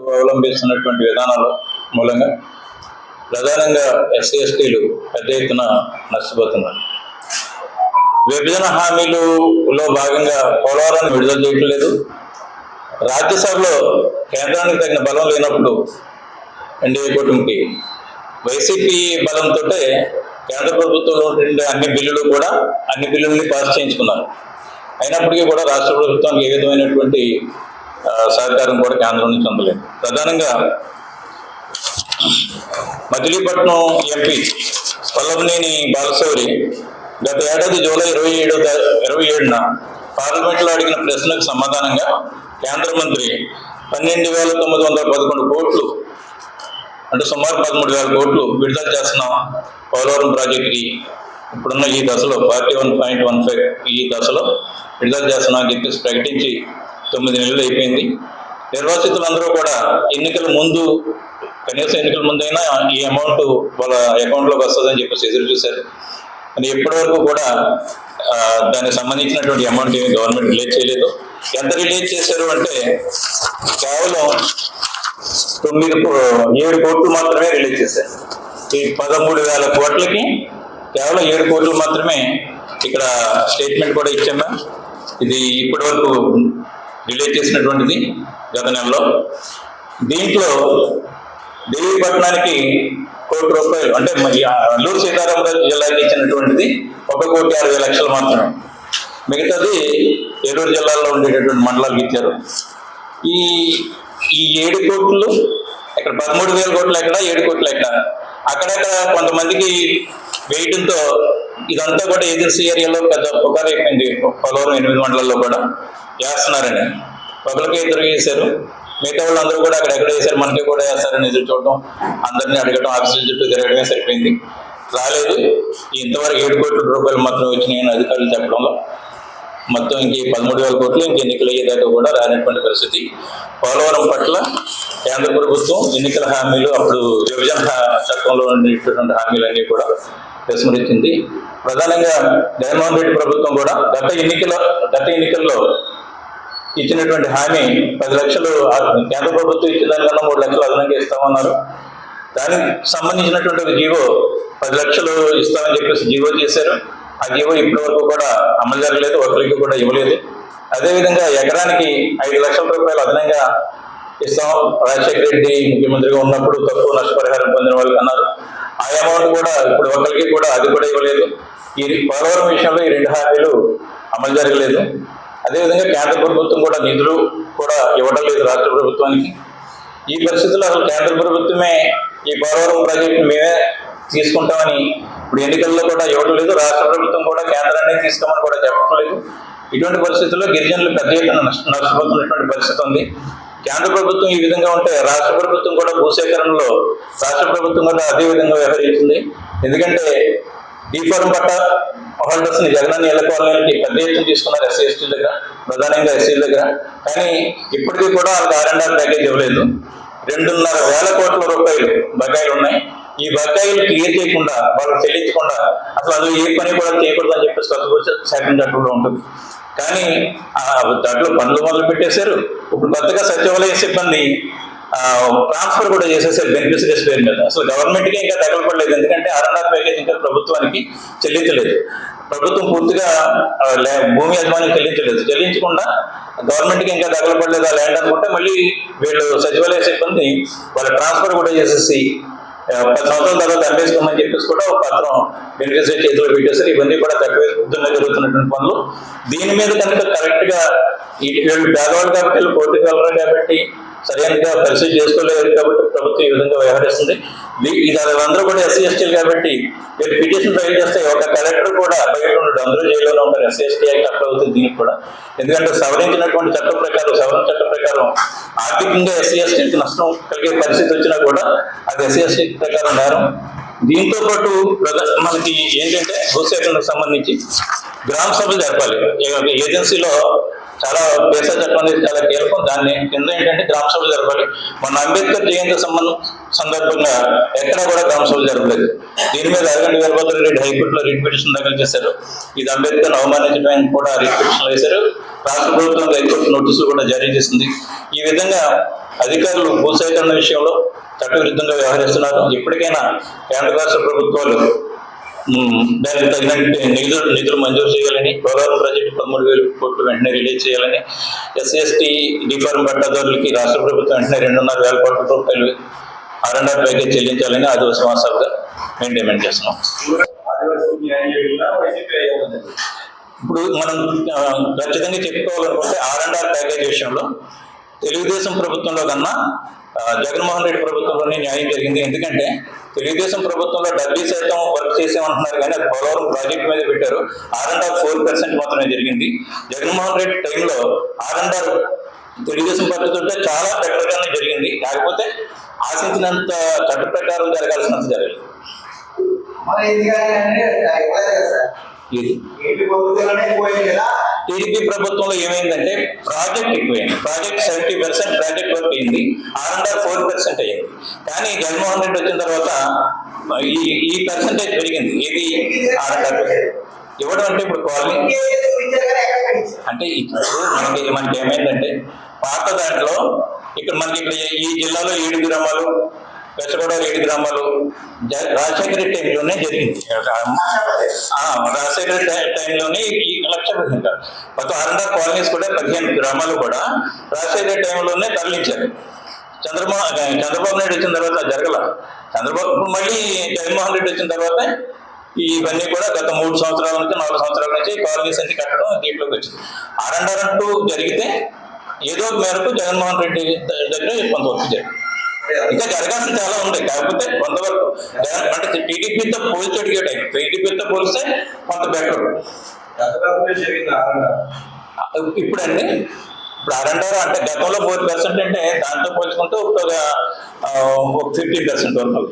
అవలంబిస్తున్నటువంటి విధానాల మూలంగా ప్రధానంగా ఎస్సీ ఎస్టీలు పెద్ద ఎత్తున నష్టపోతున్నారు. విభజన హామీలులో భాగంగా పోలవరాన్ని విడుదల చేయటం లేదు. రాజ్యసభలో కేంద్రానికి తగిన బలం లేనప్పుడు ఎన్డీఏ కూటమికి వైసీపీ బలంతో కేంద్ర ప్రభుత్వంలో ఉండే అన్ని బిల్లులు కూడా అన్ని బిల్లుల్ని పాస్ చేయించుకున్నారు. అయినప్పటికీ కూడా రాష్ట్ర ప్రభుత్వానికి ఏ విధమైనటువంటి సహకారం కూడా కేంద్రం నుంచి అందలేదు. ప్రధానంగా మచిలీపట్నం ఎంపీ పల్లవనేని బాలశౌరి గత ఏడాది జూలై ఇరవై ఏడో ఇరవై ఏడున పార్లమెంట్లో అడిగిన ప్రశ్నకు సమాధానంగా కేంద్ర మంత్రి పన్నెండు వేల తొమ్మిది వందల పదకొండు కోట్లు అంటే సుమారు పదమూడు వేల కోట్లు విడుదల చేస్తున్నాం పోలవరం ప్రాజెక్టుకి. ఇప్పుడున్న ఈ దశలో forty one point one five ఈ దశలో విడుదల చేస్తున్నాం అని చెప్పేసి ప్రకటించి తొమ్మిది నెలలు అయిపోయింది. నిర్వాసితులందరూ కూడా ఎన్నికల ముందు కనీసం ఎన్నికల ముందైనా ఈ అమౌంట్ వాళ్ళ అకౌంట్లోకి వస్తుందని చెప్పేసి ఎదురు చూశారు. అని ఇప్పటి వరకు కూడా దానికి సంబంధించినటువంటి అమౌంట్ ఏమి గవర్నమెంట్ రిలీజ్ చేయలేదు. ఎంత రిలీజ్ చేశారు అంటే కేవలం తొమ్మిది కో- ఏడు కోట్లు మాత్రమే రిలీజ్ చేశారు. ఈ పదమూడు వేల కోట్లకి కేవలం ఏడు కోట్లు మాత్రమే ఇక్కడ స్టేట్మెంట్ కూడా ఇచ్చాము ఇది ఇప్పటి వరకు రిలీజ్ చేసినటువంటిది గత నెలలో దీంట్లో దేవీపట్నానికి కోటి రూపాయలు అంటే మరి అల్లూరు సీతారామరాజు జిల్లాకి ఇచ్చినటువంటిది ఒక కోటి అరవై లక్షలు మాత్రమే. మిగతాది ఏలూరు జిల్లాలో ఉండేటటువంటి మండలాలకు ఇచ్చారు. ఈ ఈ ఏడు కోట్లు ఇక్కడ పదమూడు వేల కోట్లు ఎక్కడ ఏడు కోట్లు ఎక్కడ? అక్కడక్కడ కొంతమందికి వేయడంతో ఇదంతా కూడా ఏజెన్సీ ఏరియాలో పెద్ద పుకారు ఎక్కింది పోలవరం ఎనిమిది మండలాల్లో కూడా. వేస్తున్నారని ఒకరికి ఇద్దరు వేశారు మిగతా వాళ్ళందరూ కూడా అక్కడ ఎక్కడ వేశారు మనకి కూడా వేస్తారని ఎదురు చూడటం. అందరినీ అడగటం ఆఫీసుల చుట్టూ తిరగడమే సరిపోయింది. రాలేదు. ఇంతవరకు ఏడు కోట్ల రూపాయలు మాత్రం వచ్చినాయని అధికారులు చెప్పడంలో. మొత్తం ఇంక పదమూడు వేల కోట్లు ఇంక ఎన్నికలు అయ్యేదాకా కూడా రానటువంటి పరిస్థితి. పోలవరం పట్ల కేంద్ర ప్రభుత్వం ఎన్నికల హామీలు అప్పుడు విభజన హా- చట్టంలో ఉండేటటువంటి హామీలన్నీ కూడా విస్మరించింది. ప్రధానంగా జగన్మోహన్ రెడ్డి ప్రభుత్వం కూడా గత ఎన్నికల గత ఎన్నికల్లో ఇచ్చినటువంటి హామీ పది లక్షలు ఆ కేంద్ర ప్రభుత్వం ఇచ్చిన దానికన్నా మూడు లక్షలు అదనంగా ఇస్తామన్నారు. దానికి సంబంధించినటువంటి ఒక జీవో పది లక్షలు ఇస్తామని చెప్పేసి జీవో చేశారు. ఆ జీవో ఇప్పటి వరకు కూడా అమలు జరగలేదు ఒకరికి కూడా ఇవ్వలేదు. అదేవిధంగా ఎకరానికి ఐదు లక్షల రూపాయలు అదనంగా ఇస్తాం. రాజశేఖర రెడ్డి ముఖ్యమంత్రిగా ఉన్నప్పుడు తక్కువ నష్టపరిహారం పొందిన వాళ్ళకి అన్నారు. ఆ అమౌంట్ కూడా ఇప్పుడు ఒకరికి కూడా అది కూడా ఇవ్వలేదు. ఈ పోలవరం విషయంలో ఈ రెండు హామీలు అమలు జరగలేదు. అదేవిధంగా కేంద్ర ప్రభుత్వం కూడా నిధులు కూడా ఇవ్వడం లేదు రాష్ట్ర ప్రభుత్వానికి. ఈ పరిస్థితుల్లో అసలు కేంద్ర ప్రభుత్వమే ఈ పోలవరం ప్రాజెక్టు మేమే తీసుకుంటామని ఇప్పుడు ఎన్నికల్లో కూడా ఇవ్వడం లేదు రాష్ట్ర ప్రభుత్వం కూడా కేంద్రాన్ని తీసుకోమని కూడా చెప్పట్లేదు ఇటువంటి పరిస్థితుల్లో గిరిజనులు పెద్ద ఎత్తున నష్ట- నష్టపోతున్నటువంటి పరిస్థితి ఉంది. కేంద్ర ప్రభుత్వం ఈ విధంగా ఉంటే రాష్ట్ర ప్రభుత్వం కూడా భూసేకరణలో రాష్ట్ర ప్రభుత్వం కూడా అదే విధంగా వ్యవహరిస్తుంది. ఎందుకంటే ఈ ఫారం పట్ట అఫెండర్స్ని జగనన్న ఇళ్ళ కాలనీలకి పెద్ద ఎత్తున తీసుకున్నారు ఎస్సీ ఎస్టీ దగ్గర ప్రధానంగా ఎస్సీ దగ్గర. కానీ ఇప్పటికీ కూడా వాళ్ళకి ఆర్ అండ్ ఆర్ ప్యాకేజ్ ఇవ్వలేదు. రెండున్నర వేల కోట్ల రూపాయలు బకాయిలు ఉన్నాయి. ఈ బకాయిలు క్లియర్ చేయకుండా వాళ్ళకి చెల్లించకుండా అసలు అది ఏ పని కూడా చేయకూడదు అని చెప్పేసి సెకండ్ శాఖ చట్టంలో ఉంటుంది. కానీ ఆ దాంట్లో పనులు మొదలు పెట్టేశారు. ఇప్పుడు కొత్తగా సచివాలయ సిబ్బంది ట్రాన్స్ఫర్ కూడా చేసేసారు బెనిఫిషరీస్ పేరు మీద. అసలు గవర్నమెంట్కి ఇంకా తగలపడలేదు ఎందుకంటే ఆర్ఎన్ఆర్ ప్యాకేజ్ ఇంకా ప్రభుత్వానికి చెల్లించలేదు. ప్రభుత్వం పూర్తిగా భూమి యజమానికి చెల్లించలేదు. చెల్లించకుండా గవర్నమెంట్కి ఇంకా తగలపడలేదు ఆ ల్యాండ్ అనుకుంటే మళ్ళీ వీళ్ళు సచివాలయ సిబ్బంది వాళ్ళ ట్రాన్స్ఫర్ కూడా చేసేసి పది సంవత్సరాల తర్వాత అమ్మేసుకోమని చెప్పేసి కూడా ఒక పత్రం బెనిఫిషరీ చేతిలో పెట్టేస్తారు ఇవన్నీ కూడా తక్కువ పొద్దున్న జరుగుతున్నటువంటి పనులు. దీని మీద కనుక కరెక్ట్గా వీళ్ళు పేదవాళ్ళు కాబట్టి వీళ్ళు కోర్టుకు వెళ్ళరు కాబట్టి సరైనగా పరిస్థితి చేసుకోలేదు కాబట్టి ప్రభుత్వం ఈ విధంగా వ్యవహరిస్తుంది. దీ- ఇది అందరూ కూడా ఎస్సీ ఎస్టీలు కాబట్టి మీరు పిటిషన్ ఫైల్ చేస్తే ఒక కలెక్టర్ కూడా బయట ఉండడు. అందరూ జైల్లో ఉంటారు. ఎస్సీ ఎస్టీ యాక్ట్ అప్లై అవుతుంది దీనికి కూడా. ఎందుకంటే సవరించినటువంటి చట్టం ప్రకారం సవరణ చట్టం ప్రకారం ఆర్థికంగా ఎస్సీ ఎస్టీకి నష్టం కలిగే పరిస్థితి వచ్చినా కూడా అది ఎస్సీ ఎస్టీ ప్రకారం నేరం దీంతో పాటు మనకి ఏంటంటే భూసేకరణకు సంబంధించి గ్రామ సభలు జరపాలి. ఏజెన్సీలో చాలా దేశ చట్టం అనేది చాలా కీలకం దాన్ని కింద ఏంటంటే గ్రామ సభలు జరపాలి. మన అంబేద్కర్ జయంతి సంబంధం సందర్భంగా ఎక్కడ కూడా గ్రామ సభలు జరపలేదు. దీని మీద అరగండి వీరభద్ర రెడ్డి హైకోర్టులో రిట్ పిటిషన్ దాఖలు చేశారు. ఇది అంబేద్కర్ అవమానించడానికి కూడా రిట్ పిటిషన్ వేశారు. రాష్ట్ర ప్రభుత్వం హైకోర్టు నోటీసులు కూడా జారీ చేసింది. ఈ విధంగా అధికారులు భూసేకరణ విషయంలో చట్టవిరుద్ధంగా వ్యవహరిస్తున్నారు. ఇప్పటికైనా కేంద్ర రాష్ట్ర ప్రభుత్వాలు దానికి తగినట్టు నిధులు నిధులు మంజూరు చేయాలని పోలవరం ప్రాజెక్టు పదమూడు వేల కోట్లు వెంటనే రిలీజ్ చేయాలని ఎస్సీ ఎస్టీ డిఫార్మ్ పట్టాదారులకి రాష్ట్ర ప్రభుత్వం వెంటనే రెండున్నర వేల కోట్ల రూపాయలు ఆర్ఎండ్ఆర్ ప్యాకేజ్ చెల్లించాలని ఆదివాసీ మాసాలుగా మేము డిమాండ్ చేస్తున్నాం. ఇప్పుడు మనం ఖచ్చితంగా చెప్పుకోవాలనుకుంటే ఆర్ అండ్ ఆర్ ప్యాకేజ్ విషయంలో తెలుగుదేశం ప్రభుత్వంలో కన్నా జగన్మోహన్ రెడ్డి ప్రభుత్వంలోనే న్యాయం జరిగింది. ఎందుకంటే తెలుగుదేశం ప్రభుత్వంలో డెబ్బై శాతం వర్క్ చేసామంటున్నారు కానీ అది పోలవరం ప్రాజెక్ట్ మీద పెట్టారు. R and R four percent మాత్రమే జరిగింది. జగన్మోహన్ రెడ్డి టైంలో ఆర్ అండ్ ఆర్ తెలుగుదేశం పార్టీతో చాలా ప్రకటనగానే జరిగింది. కాకపోతే ఆశించినంత చట్ట ప్రకారం జరగాల్సినంత జరగలేదు. ఇది టీడీపీ ప్రభుత్వంలో ఏమైందంటే ప్రాజెక్ట్ ఎక్కువైంది. Project seventy percent project work అయింది. R and R four percent అయ్యింది. కానీ జగన్మోహన్ రెడ్డి వచ్చిన తర్వాత ఈ ఈ పర్సెంటేజ్ పెరిగింది. ఇది ఆర్ అండ్ ఆర్ ఇవ్వడం అంటే ఇప్పుడు కాలనీ? అంటే ఇప్పుడు మనకి మనకి ఏమైందంటే పాత దాంట్లో ఇక్కడ మనకి ఇక్కడ ఈ జిల్లాలో ఏడు గ్రామాలు వెచ్చగొడవలు ఏడు గ్రామాలు జ- రాజశేఖర టైంలోనే జరిగింది. రాజశేఖర టైంలోనే ఈ లక్ష పదిహేను మొత్తం కాలనీస్ కూడా పదిహేను గ్రామాలు కూడా రాజశేఖర టైంలోనే తరలించారు. చంద్రబాబు చంద్రబాబు నాయుడు వచ్చిన తర్వాత జరగల. చంద్రబాబు మళ్ళీ జగన్మోహన్ రెడ్డి వచ్చిన తర్వాత ఇవన్నీ కూడా గత మూడు సంవత్సరాల నుంచి నాలుగు సంవత్సరాల నుంచి కాలనీస్ అన్ని కట్టడం దీంట్లోకి వచ్చింది. ఆరండర్ అంటూ జరిగితే ఏదో ఒక మేరకు జగన్మోహన్ రెడ్డి దగ్గర దగ్గర కొంతవరకు జరిగింది ఇంకా జరగాల్సిన చాలా ఉంది కాకపోతే కొంతవరకు అంటే టీడీపీతో పోల్చి అడిగాడు టీడీపీతో పోలిస్తే కొంత బెటర్. ఇప్పుడండి. ఇప్పుడు అరంటారు అంటే గతంలో ఫోర్ పర్సెంట్ అంటే దాంతో పోల్చుకుంటే ఒక ఫిఫ్టీన్ పర్సెంట్ వరకు.